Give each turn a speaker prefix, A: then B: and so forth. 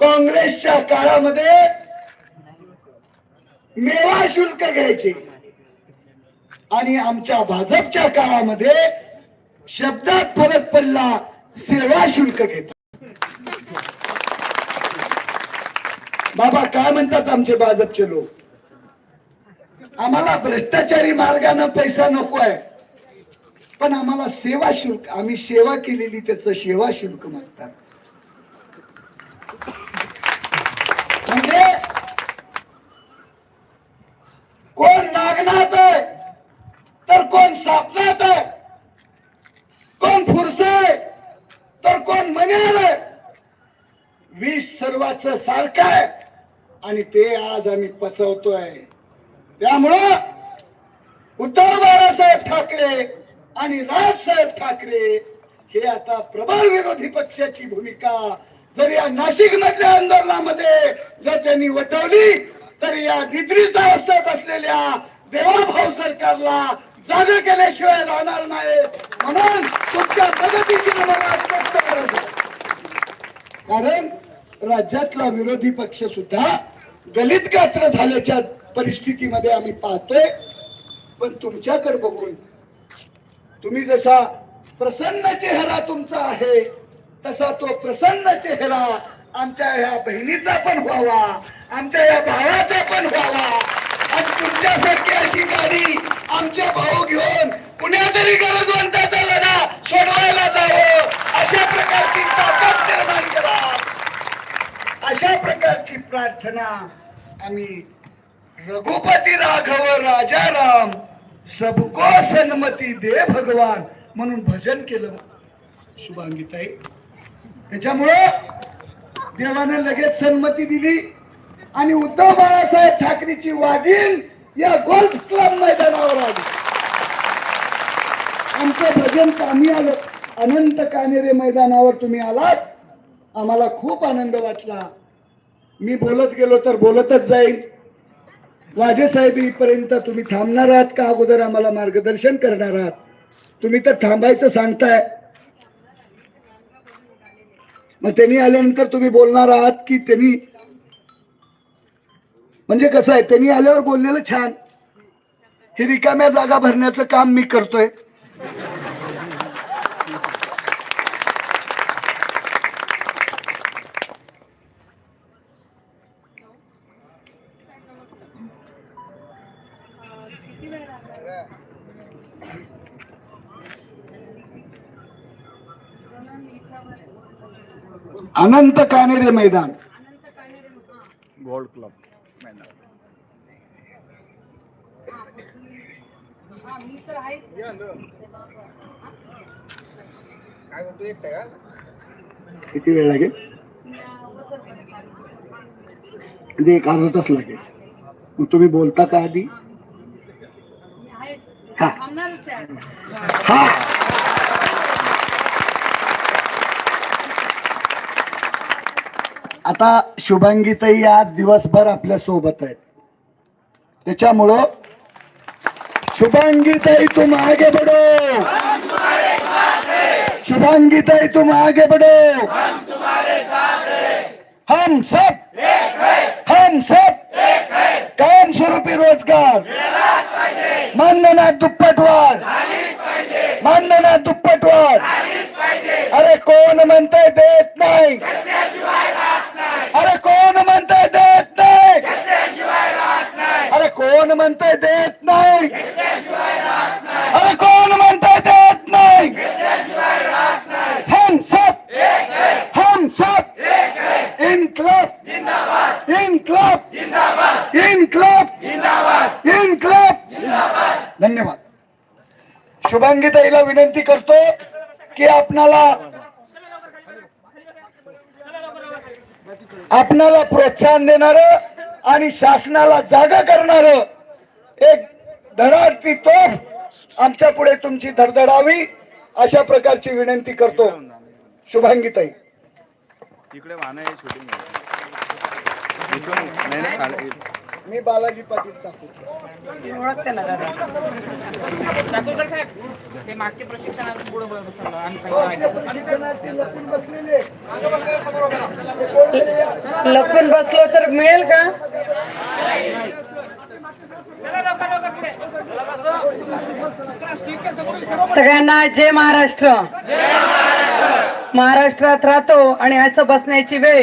A: काँग्रेसच्या काळामध्ये मेवा शुल्क घ्यायचे. आणि आमच्या भाजपच्या काळामध्ये शब्दात फरक पडला सेवा शुल्क घेत. बाबा काय म्हणतात आमचे भाजपचे लोक? आम्हाला भ्रष्टाचारी मार्गाने पैसा नको आहे. पण आम्हाला सेवा शुल्क आम्ही सेवा केलेली त्याचं सेवा शुल्क मागतात. म्हणजे कोण नागनाथ आहे तर कोण सापनाथ आहे कोण फुरसे तर कोण मण्यार आहे. वीस सर्वाच सारखं आहे आणि ते आज आम्ही पचवतोय. त्यामुळं उद्धव बाळासाहेब ठाकरे आणि राजसाहेब ठाकरे हे आता प्रबळ विरोधी पक्षाची भूमिका जर या नाशिक मधल्या आंदोलनामध्ये जर त्यांनी वटवली तर या निद्रित अवस्थेत असलेल्या देवाभाऊ सरकारला जाग केल्याशिवाय राहणार नाही. म्हणून तुमच्या मदतीची मला स्पष्ट करत कारण राज्यातला विरोधी पक्ष सुद्धा गलित गात्र झाल्याच्या परिस्थितीमध्ये आम्ही पाहतोय. पण तुमच्याकडे बघून तुम्ही जसा प्रसन्न चेहरा तुमचा आहे तसा तो प्रसन्न चेहरा आमच्या ह्या बहिणीचा पण व्हावा आमच्या या भावाचा पण व्हावा. आणि तुमच्यासारखी अशी गाडी आमचे भाऊ घेऊन कुण्यातरी गरजवंताचा लढा सोडवायला जावं अशा प्रकारची ताकद निर्माण करा. अशा प्रकारची प्रार्थना आम्ही रघुपती राघव राजा राम सबको सन्मती दे भगवान म्हणून भजन केलं. शुभांगीताई त्याच्यामुळं देवानं लगेच संमती दिली आणि उद्धव बाळासाहेब ठाकरेची वादील या गोल्फ क्लब मैदानावर आली. आमचं भजन आम्ही आलं. अनंत कानेरे मैदानावर तुम्ही आलात. आम्हाला खूप आनंद वाटला. मी बोलत गेलो तर बोलतच जाईल. वाजे साहेब येईपर्यंत तुम्ही थांबणार आहात का? अगोदर आम्हाला मार्गदर्शन करणार आहात. तुम्ही तर थांबायचं सांगताय. मग त्यांनी आल्यानंतर तुम्ही बोलणार आहात की त्यांनी म्हणजे कसं आहे त्यांनी आल्यावर बोललेलं छान. ही रिकाम्या जागा भरण्याचं काम मी करतोय. अनंत कानेरे मैदान.
B: Gold club. मैदान काय म्हणतो एकटा का
A: किती वेळ लागेल? म्हणजे एक अर्धा तास लागेल. मग तुम्ही बोलता का आधी? हा. आता शुभांगीताई आज दिवसभर आपल्यासोबत आहेत. त्याच्यामुळं शुभांगीताई तुम आगे बडो. शुभांगीताई तुम आगे बडो. हम सब हम सब कायम स्वरूपी रोजगार मानधनात दुप्पट वाढ. मानधनात दुप्पट वाढ. कोण म्हणतंय देत नाही? अरे कोण म्हणतंय देत नाही? अरे कोण म्हणतंय देत नाही? अरे कोण म्हणतंय देत नाही? हम सब हम सब इन क्लोब इंक्लोब धन्यवाद. धन्यवाद शुभांगीताईला विनंती करतो की आपणाला आपणाला प्रोत्साहन देणार आणि शासनाला जागा करणार एक धडाडती तोफ आमच्या पुढे तुमची धडधडावी अशा प्रकारची विनंती करतो. शुभांगीताई
B: इकडे वाहन आहे शूटिंग
A: मी बालाजी पाटील चाकूर
C: ओळखते ना दादा. चाकूरकर साहेब ते मागचे प्रशिक्षण आम्ही पुढे बसवलं आम्ही सांगितलं
A: शिक्षणार्थी लपून बसलेले. हे?
D: लपून बसलो तर मिळेल का? सगळ्यांना जय महाराष्ट्र. महाराष्ट्रात राहतो आणि असं बसण्याची वेळ